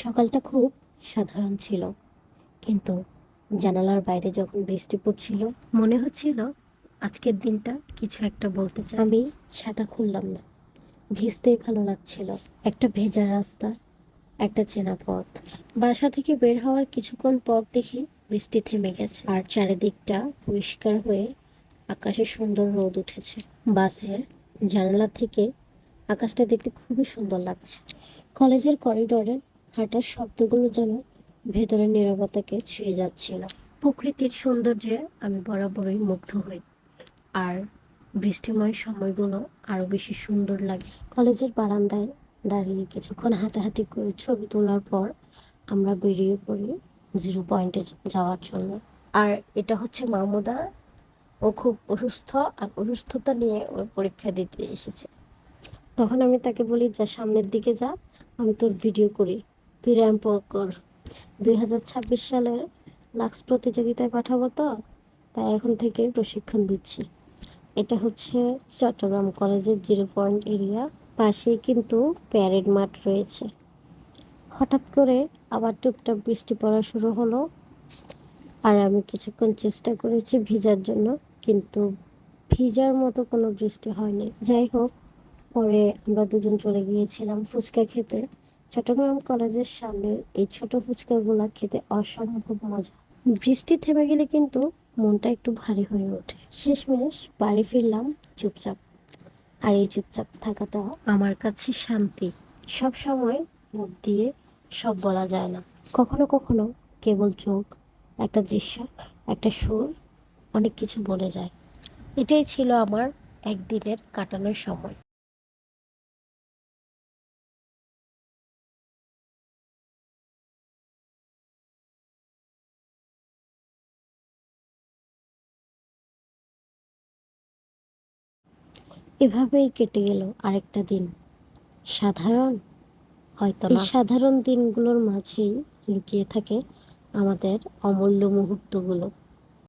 সকালটা খুব সাধারণ ছিল। কিন্তু জানালার বাইরে যখন বৃষ্টি পড়ছিল, মনে হচ্ছিল আজকের দিনটা কিছু একটা বলতে চাই। আমি ছাতা খুললাম না, ভিজতেই ভালো লাগছিল। একটা ভেজা রাস্তা, একটা চেনা পথ। বাসা থেকে বের হওয়ার কিছুক্ষণ পর দেখি বৃষ্টি থেমে গেছে। আর চারিদিকটা পরিষ্কার হয়ে আকাশে সুন্দর রোদ উঠেছে। বাসের জানালা থেকে আকাশটা দেখতে খুবই সুন্দর লাগছে। কলেজের করিডোরের হাঁটার শব্দগুলো যেন ভেতরের নীরবতাকে ছুঁয়ে যাচ্ছিল। প্রকৃতির সৌন্দর্যে আমি বরাবরই মুগ্ধ হই, আর বৃষ্টিময় সময়গুলো আরও বেশি সুন্দর লাগে। কলেজের বারান্দায় দাঁড়িয়ে কিছুক্ষণ হাঁটাহাঁটি করে ছবি তোলার পর আমরা বেরিয়ে পড়ি জিরো পয়েন্টে যাওয়ার জন্য। আর এটা হচ্ছে মাহমুদা ও খুব অসুস্থ, আর অসুস্থতা নিয়ে ওর পরীক্ষা দিতে এসেছে। তখন আমি তাকে বলি, যা সামনের দিকে যা, আমি তোর ভিডিও করি। তুই র্যাম্প কর। দুই হাজার ছাব্বিশ সালের লাক্স প্রতিযোগিতায় পাঠাবো তো? তাই এখন থেকে প্রশিক্ষণ দিচ্ছি। এটা হচ্ছে চট্টগ্রাম কলেজের জিরো পয়েন্ট এরিয়া। পাশেই কিন্তু প্যারেড মাঠ রয়েছে। হঠাৎ করে আবার টুকটাক বৃষ্টি পড়া শুরু হলো। আর আমি কিছুক্ষণ চেষ্টা করেছি ভিজার জন্য, কিন্তু ভিজার মতো কোনো বৃষ্টি হয়নি। যাই হোক, পরে আমরা দুজন চলে গিয়েছিলাম ফুচকা খেতে। চট্টগ্রাম কলেজের সামনে এই ছোট ফুচকাগুলো খেতে অসম্ভব মজা। বৃষ্টি থেমে গেলে কিন্তু মনটা একটু ভারী হয়ে ওঠে। শেষমেশ বাড়ি ফিরলাম চুপচাপ। আর এই চুপচাপ থাকাটা আমার কাছে শান্তি। সব সময় মুখ দিয়ে সব বলা যায় না। কখনো কখনো কেবল চোখ, একটা দৃশ্য, একটা সুর, অনেক কিছু বলে যায়। এটাই ছিল আমার একদিনের কাটানোর সময়। এভাবেই কেটে গেল আরেকটা দিন। সাধারণ? হয়তো এই সাধারণ দিনগুলোর মাঝেই লুকিয়ে থাকে আমাদের অমূল্য মুহূর্তগুলো।